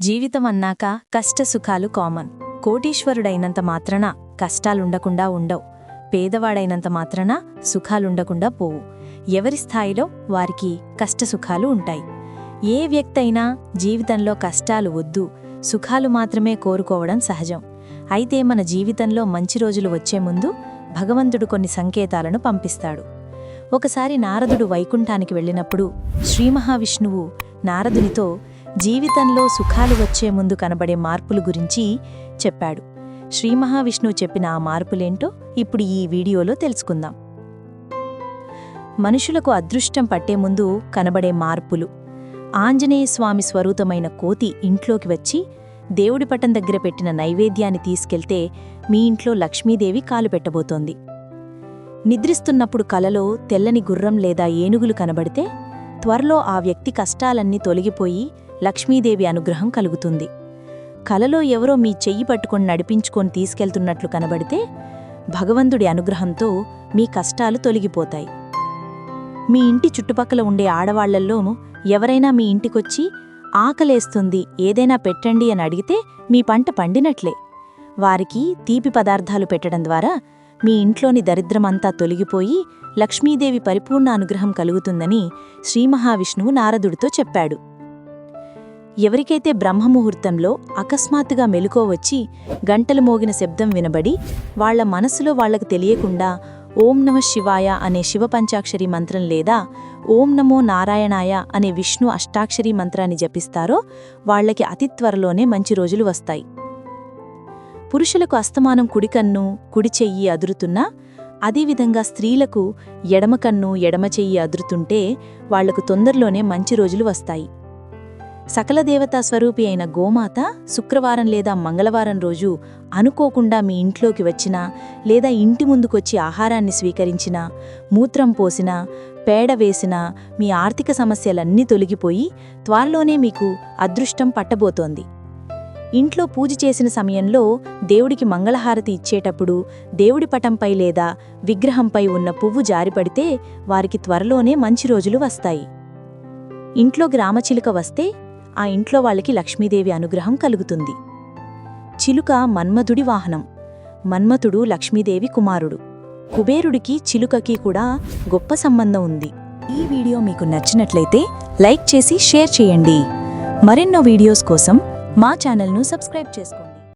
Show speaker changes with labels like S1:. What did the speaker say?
S1: జీవితం అన్నాక కష్ట సుఖాలు కామన్. కోటీశ్వరుడైనంత మాత్రాన కష్టాలుండకుండా ఉండవు. పేదవాడైనంత మాత్రాన సుఖాలుండకుండా పోవు. ఎవరి స్థాయిలో వారికి కష్టసుఖాలు ఉంటాయి. ఏ వ్యక్తి అయినా జీవితంలో కష్టాలు వద్దు. సుఖాలు మాత్రమే కోరుకోవడం సహజం. అయితే మన జీవితంలో మంచి రోజులు వచ్చే ముందు భగవంతుడు కొన్ని సంకేతాలను పంపిస్తాడు. ఒకసారి నారదుడు వైకుంఠానికి వెళ్ళినప్పుడు శ్రీ మహావిష్ణువు నారదునితో జీవితంలో సుఖాలు వచ్చే ముందు కనబడే మార్పులు గురించి చెప్పాడు. శ్రీ మహావిష్ణువు చెప్పిన ఆ మార్పులేంటో ఇప్పుడు ఈ వీడియోలో తెలుసుకుందాం. మనుషులకు అదృష్టం పట్టే ముందు కనబడే మార్పులు. ఆంజనేయ స్వామి స్వరూపమైన కోతి ఇంట్లోకి వచ్చి దేవుడి పటం దగ్గర పెట్టిన నైవేద్యాన్ని తీసుకెళ్తే మీ ఇంట్లో లక్ష్మీదేవి కాలు పెట్టబోతోంది. నిద్రిస్తున్నప్పుడు కలలో తెల్లని గుర్రం లేదా ఏనుగులు కనబడితే త్వరలో ఆ వ్యక్తి కష్టాలన్నీ తొలగిపోయి లక్ష్మీదేవి అనుగ్రహం కలుగుతుంది. కలలో ఎవరో మీ చెయ్యి పట్టుకొని నడిపించుకొని తీసుకెళ్తున్నట్లు కనబడితే భగవంతుడి అనుగ్రహంతో మీ కష్టాలు తొలగిపోతాయి. మీ ఇంటి చుట్టుపక్కల ఉండే ఆడవాళ్ళల్లోనూ ఎవరైనా మీ ఇంటికొచ్చి ఆకలేస్తుంది ఏదైనా పెట్టండి అని అడిగితే మీ పంట పండినట్లే. వారికి తీపి పదార్థాలు పెట్టడం ద్వారా మీ ఇంట్లోని దరిద్రమంతా తొలగిపోయి లక్ష్మీదేవి పరిపూర్ణ అనుగ్రహం కలుగుతుందని శ్రీ మహావిష్ణువు నారదుడితో చెప్పాడు. ఎవరికైతే బ్రహ్మముహూర్తంలో అకస్మాత్తుగా మెలుకో వచ్చి గంటలు మోగిన శబ్దం వినబడి వాళ్ళ మనసులో వాళ్ళకు తెలియకుండా ఓం నమ శివాయ అనే శివపంచాక్షరీ మంత్రం లేదా ఓం నమో నారాయణాయ అనే విష్ణు అష్టాక్షరి మంత్రాన్ని జపిస్తారో వాళ్ళకి అతి త్వరలోనే మంచి రోజులు వస్తాయి. పురుషులకు అస్తమానం కుడికన్ను కుడి చెయ్యి అదురుతున్నా అదేవిధంగా స్త్రీలకు ఎడమకన్ను ఎడమ చెయ్యి అదురుతుంటే వాళ్ళకు తొందరలోనే మంచి రోజులు వస్తాయి. సకల దేవతా స్వరూపి అయిన గోమాత శుక్రవారం లేదా మంగళవారం రోజు అనుకోకుండా మీ ఇంట్లోకి వచ్చినా లేదా ఇంటి ముందుకొచ్చి ఆహారాన్ని స్వీకరించినా మూత్రం పోసినా పేడ వేసినా మీ ఆర్థిక సమస్యలన్నీ తొలగిపోయి త్వరలోనే మీకు అదృష్టం పట్టబోతోంది. ఇంట్లో పూజ చేసిన సమయంలో దేవుడికి మంగళహారతి ఇచ్చేటప్పుడు దేవుడి పటంపై లేదా విగ్రహంపై ఉన్న పువ్వు జారిపడితే వారికి త్వరలోనే మంచి రోజులు వస్తాయి. ఇంట్లో గ్రామచిలుక వస్తే ఆ ఇంట్లో వాళ్ళకి లక్ష్మీదేవి అనుగ్రహం కలుగుతుంది. చిలుక మన్మధుడి వాహనం. మన్మథుడు లక్ష్మీదేవి కుమారుడు. కుబేరుడికి చిలుకకి కూడా గొప్ప సంబంధం ఉంది. ఈ వీడియో మీకు నచ్చినట్లయితే లైక్ చేసి షేర్ చేయండి. మరెన్నో వీడియోస్ కోసం మా ఛానల్ను సబ్స్క్రైబ్ చేసుకోండి.